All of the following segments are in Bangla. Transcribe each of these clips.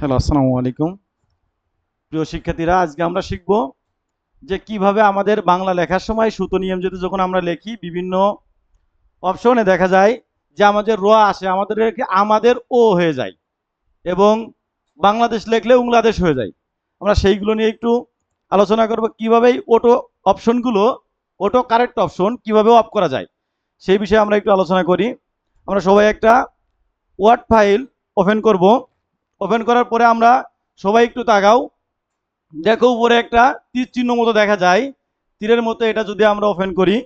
হ্যালো, আসসালামু আলাইকুম। প্রিয় শিক্ষার্থীরা, আজকে আমরা শিখব যে কীভাবে আমাদের বাংলা লেখার সময় সুতো নিয়ম যদি যখন আমরা লিখি, বিভিন্ন অপশনে দেখা যায় যে আমাদের র আসে, আমাদের আমাদের ও হয়ে যায় এবং বাংলাদেশ লিখলে বাংলাদেশ হয়ে যায়। আমরা সেইগুলো নিয়ে একটু আলোচনা করব কীভাবে অটো অপশনগুলো অটো কারেক্ট অপশন কীভাবে অফ করা যায়, সেই বিষয়ে আমরা একটু আলোচনা করি। আমরা সবাই একটা ওয়ার্ড ফাইল ওপেন করব। ওপেন করার পরে আমরা সবাই একটু তাকাও। দেখো উপরে একটা তীর চিহ্ন মতো দেখা যায়। তীরের মতো এটা যদি আমরা ওপেন করি,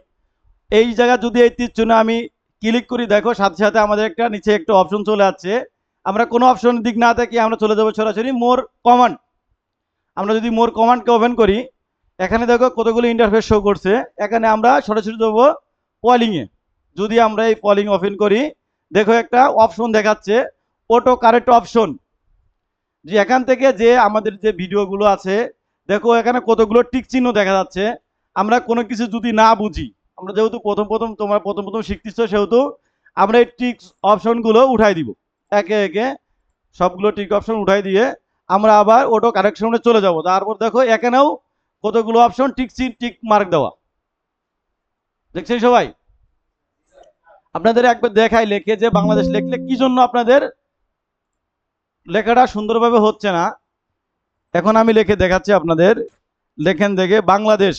এই জায়গা যদি এই তীর চিহ্ন আমি ক্লিক করি, দেখো সাথে সাথে আমাদের একটা নিচে একটা অপশন চলে আসছে। আমরা কোনো অপশনের দিক না থেকে আমরা চলে যাব সরাসরি মোর কমান্ড আমরা যদি মোর কমান্ডকে ওপেন করি, এখানে দেখো কতগুলো ইন্টারফেস শো করছে। এখানে আমরা সরাসরি যাব পলিংয়ে যদি আমরা এই পলিং ওপেন করি, দেখো একটা অপশন দেখাচ্ছে অটো কারেক্ট অপশন যে এখান থেকে যে আমাদের যে ভিডিওগুলো আছে, দেখো এখানে কতগুলো টিক চিহ্ন দেখা যাচ্ছে। আমরা কোনো কিছু যদি না বুঝি, আমরা যেহেতু প্রথম প্রথম তোমরা প্রথম প্রথম শিখতেছ, সেহেতু আমরা এই টিক অপশনগুলো উঠাই দিব। একে একে সবগুলো টিক অপশন উঠাই দিয়ে আমরা আবার অটো কারেকশনে চলে যাব। তারপর দেখো এখানেও কতগুলো অপশন টিক টিক মার্ক দেওয়া। দেখছেন সবাই? আপনাদের একবার দেখাই লেখে যে বাংলাদেশ লেখলে কি জন্য আপনাদের লেখাটা সুন্দরভাবে হচ্ছে না। এখন আমি লেখে দেখাচ্ছি আপনাদের। লেখেন দেখে, বাংলাদেশ।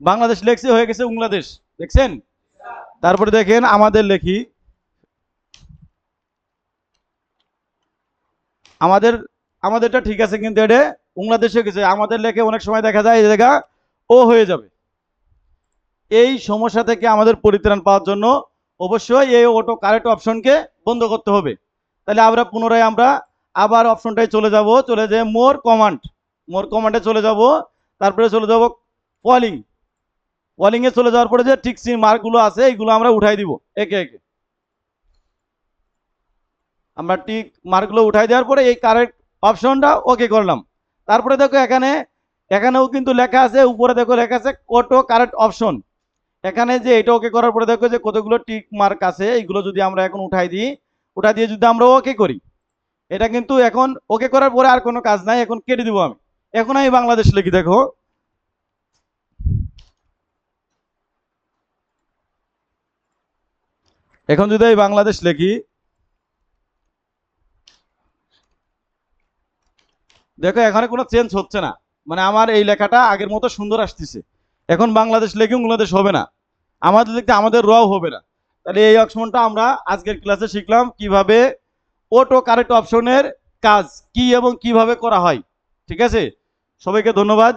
বাংলাদেশ লেখছে, হয়ে গেছে বাংলাদেশ। দেখছেন? তারপরে দেখেন, আমাদের লেখি। আমাদের, আমাদেরটা ঠিক আছে কিন্তু এটা বাংলাদেশে গেছে। আমাদের লেখে অনেক সময় দেখা যায়, এই জায়গা ও হয়ে যাবে। এই সমস্যা থেকে আমাদের পরিত্রাণ পাওয়ার জন্য অবশ্যই এই অটো কারেক্ট অপশনকে বন্ধ করতে হবে। তাহলে আমরা পুনরায় আমরা আবার অপশনটায় চলে যাব, চলে যে মোর কমান্ড মোর কমান্ডে চলে যাব, তারপরে চলে যাব পলিং পলিংয়ে চলে যাওয়ার পরে যে ঠিক টিকসি মার্কগুলো আছে, এইগুলো আমরা উঠাই দিব, একে একে। আমরা টিক মার্কগুলো উঠাই দেওয়ার পরে এই কারেক্ট অপশনটা ওকে করলাম। তারপরে দেখো এখানে, এখানেও কিন্তু লেখা আছে, উপরে দেখো লেখা আছে অটো কারেক্ট অপশন এখানে যে এটা ওকে করার পরে দেখো যে কতগুলো টিক মার্ক আছে, এইগুলো যদি আমরা এখন উঠাই দিই, উঠাই দিয়ে যদি আমরা ওকে করি, এটা কিন্তু এখন ওকে করার পরে আর কোনো কাজ নাই, এখন কেটে দিব আমি। এখন আমি বাংলাদেশ লিখি, দেখো। এখন যদি আমি বাংলাদেশ লিখি, দেখো এখানে কোনো চেঞ্জ হচ্ছে না। মানে আমার এই লেখাটা আগের মতো সুন্দর আসতেছে। এখন বাংলাদেশ লেগে বাংলাদেশ হবে না। আমাদের লিখতে আমাদের রও হবে না। তাহলে এই অপশনটা আমরা আজকের ক্লাসে শিখলাম কীভাবে অটো কারেক্ট অপশনের কাজ কি এবং কীভাবে করা হয়। ঠিক আছে? সবাইকে ধন্যবাদ।